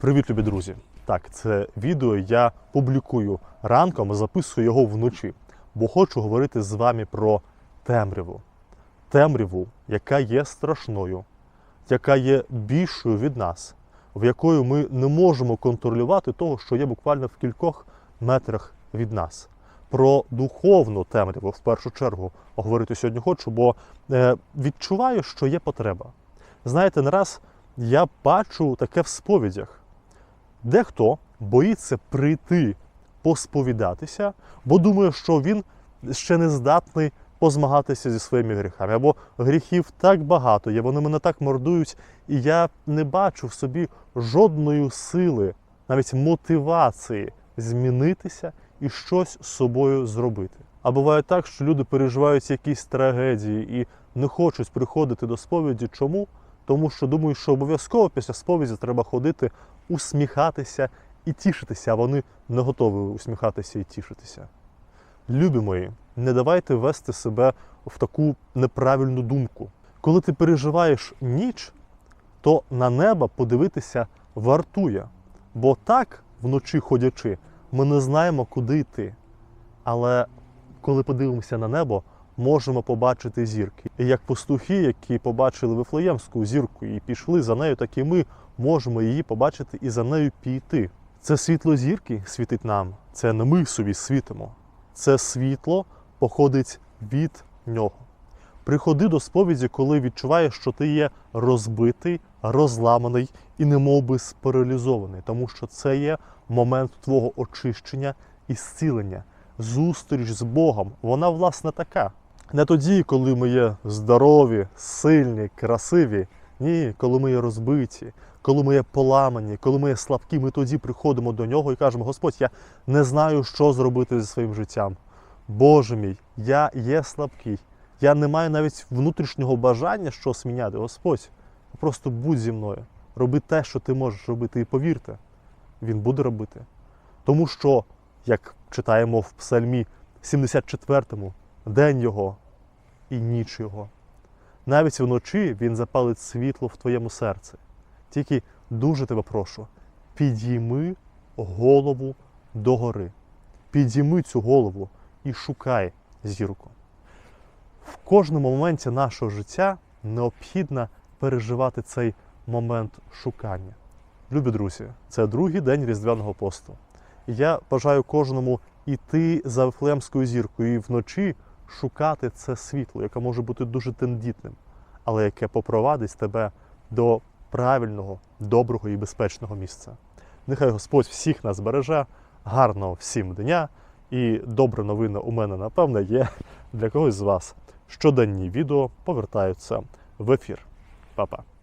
Привіт, любі друзі! Так, це відео я публікую ранком, записую його вночі, бо хочу говорити з вами про темряву. Темряву, яка є страшною, яка є більшою від нас, в якою ми не можемо контролювати того, що є буквально в кількох метрах від нас. Про духовну темряву в першу чергу говорити сьогодні хочу, бо е, відчуваю, що є потреба. Знаєте, не раз я бачу таке в сповідях. Дехто боїться прийти посповідатися, бо думає, що він ще не здатний позмагатися зі своїми гріхами. Або гріхів так багато є, вони мене так мордують, і я не бачу в собі жодної сили, навіть мотивації змінитися і щось з собою зробити. А буває так, що люди переживають якісь трагедії і не хочуть приходити до сповіді. Чому? Тому що думають, що обов'язково після сповіді треба ходити, усміхатися і тішитися, а вони не готові усміхатися і тішитися. Любі мої, не давайте вести себе в таку неправильну думку. Коли ти переживаєш ніч, то на небо подивитися вартує. Бо так, вночі ходячи, ми не знаємо, куди йти. Але коли подивимося на небо, можемо побачити зірки. І як пастухи, які побачили Вифлеємську зірку і пішли за нею, так і ми можемо її побачити і за нею піти. Це світло зірки світить нам, це не ми собі світимо. Це світло походить від нього. Приходи до сповіді, коли відчуваєш, що ти є розбитий, розламаний і немовби спаралізований, тому що це є момент твого очищення і зцілення, зустріч з Богом. Вона, власне, така. Не тоді, коли ми є здорові, сильні, красиві. Ні, коли ми є розбиті, коли ми є поламані, коли ми є слабкі, ми тоді приходимо до нього і кажемо: Господь, я не знаю, що зробити зі своїм життям. Боже мій, я є слабкий. Я не маю навіть внутрішнього бажання щось міняти. Господь, просто будь зі мною. Роби те, що ти можеш робити, і повірте, він буде робити. Тому що, як читаємо в Псальмі 74-му, день його і ніч його. Навіть вночі він запалить світло в твоєму серці. Тільки дуже тебе прошу, підійми голову догори. Підійми цю голову і шукай зірку. В кожному моменті нашого життя необхідно переживати цей момент шукання. Любі друзі, це другий день Різдвяного посту. Я бажаю кожному йти за Вифлеємською зіркою і вночі шукати це світло, яке може бути дуже тендітним, але яке попровадить тебе до правильного, доброго і безпечного місця. Нехай Господь всіх нас береже, гарного всім дня і добра новина у мене, напевне, є для когось з вас. Щоденні відео повертаються в ефір. Па-па.